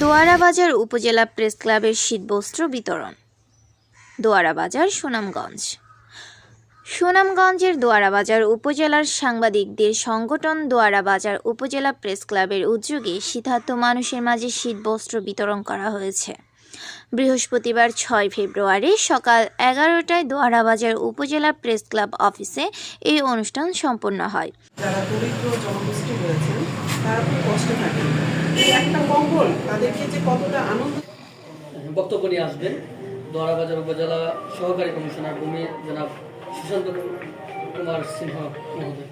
দোয়ারা বাজার উপজেলা প্রেস ক্লাবের শীতবস্ত্র বিতরণ। দোয়ারাবাজার, সুনামগঞ্জ। সুনামগঞ্জের দোয়ারা বাজার উপজেলার সাংবাদিকদের সংগঠন দোয়ারা বাজার উপজেলা প্রেস ক্লাবের উদ্যোগে শীতার্থ মানুষের মাঝে শীতবস্ত্র বিতরণ করা হয়েছে। বৃহস্পতিবার ছয় ফেব্রুয়ারি সকাল এগারোটায় দোয়ারাবাজার উপজেলা প্রেস ক্লাব অফিসে এই অনুষ্ঠান সম্পন্ন হয়। যারা দরিদ্র জনগোষ্ঠী রয়েছেন তারা খুব কষ্টে থাকেন। একটা কম্বল তাদেরকে যে কতটা আনন্দ বক্তব্য নিয়ে আসবেন দোয়ারাবাজার উপজেলা সহকারী কমিশনার ভূমি জনাব সুশান্ত কুমার সিংহ মহোদয়।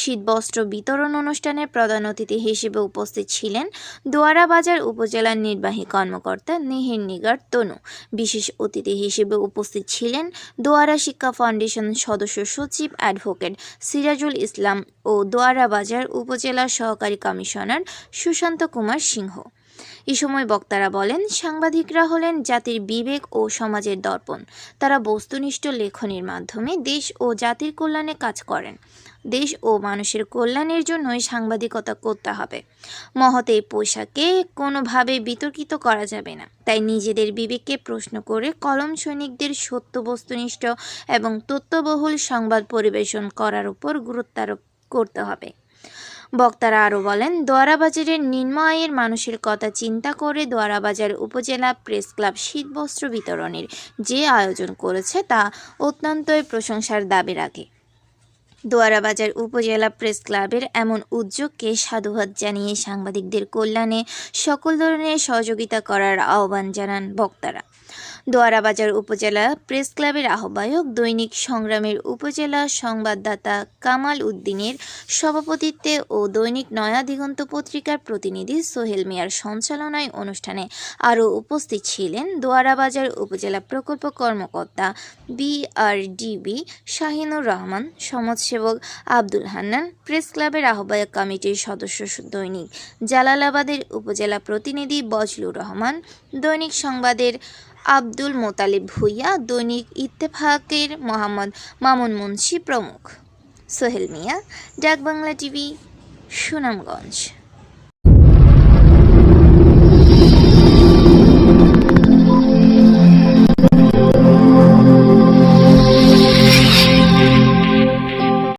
শীতবস্ত্র বিতরণ অনুষ্ঠানে প্রধান অতিথি হিসেবে উপস্থিত ছিলেন দোয়ারাবাজার উপজেলার নির্বাহী কর্মকর্তা নিহির নিগার তনু। বিশেষ অতিথি হিসেবে উপস্থিত ছিলেন দোয়ারা শিক্ষা ফাউন্ডেশন সদস্য সচিব অ্যাডভোকেট সিরাজুল ইসলাম ও দোয়ারাবাজার উপজেলা সহকারী কমিশনার সুশান্ত কুমার সিংহ। এ সময় বক্তারা বলেন, সাংবাদিকরা হলেন জাতির বিবেক ও সমাজের দর্পণ। তারা বস্তুনিষ্ঠ লেখনের মাধ্যমে দেশ ও জাতির কল্যাণে কাজ করেন। দেশ ও মানুষের কল্যাণের জন্যই সাংবাদিকতা করতে হবে। মহৎ এই পোশাকে কোনোভাবে বিতর্কিত করা যাবে না। তাই নিজেদের বিবেককে প্রশ্ন করে কলম সৈনিকদের সত্য, বস্তুনিষ্ঠ এবং তথ্যবহুল সংবাদ পরিবেশন করার উপর গুরুত্ব আরোপ করতে হবে। বক্তারা আরও বলেন দোয়ারাবাজারের নিম্ন আয়ের মানুষের কথা চিন্তা করে দোয়ারাবাজার উপজেলা প্রেস ক্লাব শীতবস্ত্র বিতরণের যে আয়োজন করেছে তা অত্যন্তই প্রশংসার দাবি রাখে দোয়ারাবাজার উপজেলা প্রেস ক্লাবের এমন উদ্যোগকে সাধুবাদ জানিয়ে সাংবাদিকদের কল্যাণে সকল ধরনের সহযোগিতা করার আহ্বান জানান বক্তারা। দোয়ারাবাজার উপজেলা প্রেস ক্লাবের আহ্বায়ক দৈনিক সংগ্রামের উপজেলা সংবাদদাতা কামাল উদ্দিনের সভাপতিত্বে ও দৈনিক নয়া দিগন্ত পত্রিকার প্রতিনিধি সোহেল মিয়ার সঞ্চালনায় অনুষ্ঠানে আরও উপস্থিত ছিলেন দোয়ারাবাজার উপজেলা প্রকল্প কর্মকর্তা বিআরডিবি শাহিনুর রহমান, সমাজসেবক আব্দুল হান্নান, প্রেস ক্লাবের আহ্বায়ক কমিটির সদস্য দৈনিক জালালাবাদের উপজেলা প্রতিনিধি বজলুর রহমান, দৈনিক সংবাদের আব্দুল মোতালিব ভুইয়া দৈনিক ইত্তেফাকের মোহাম্মদ মামুন মুন্সি প্রমুখ। সোহেল মিয়া ডাকবাংলা টিভি সুনামগঞ্জ।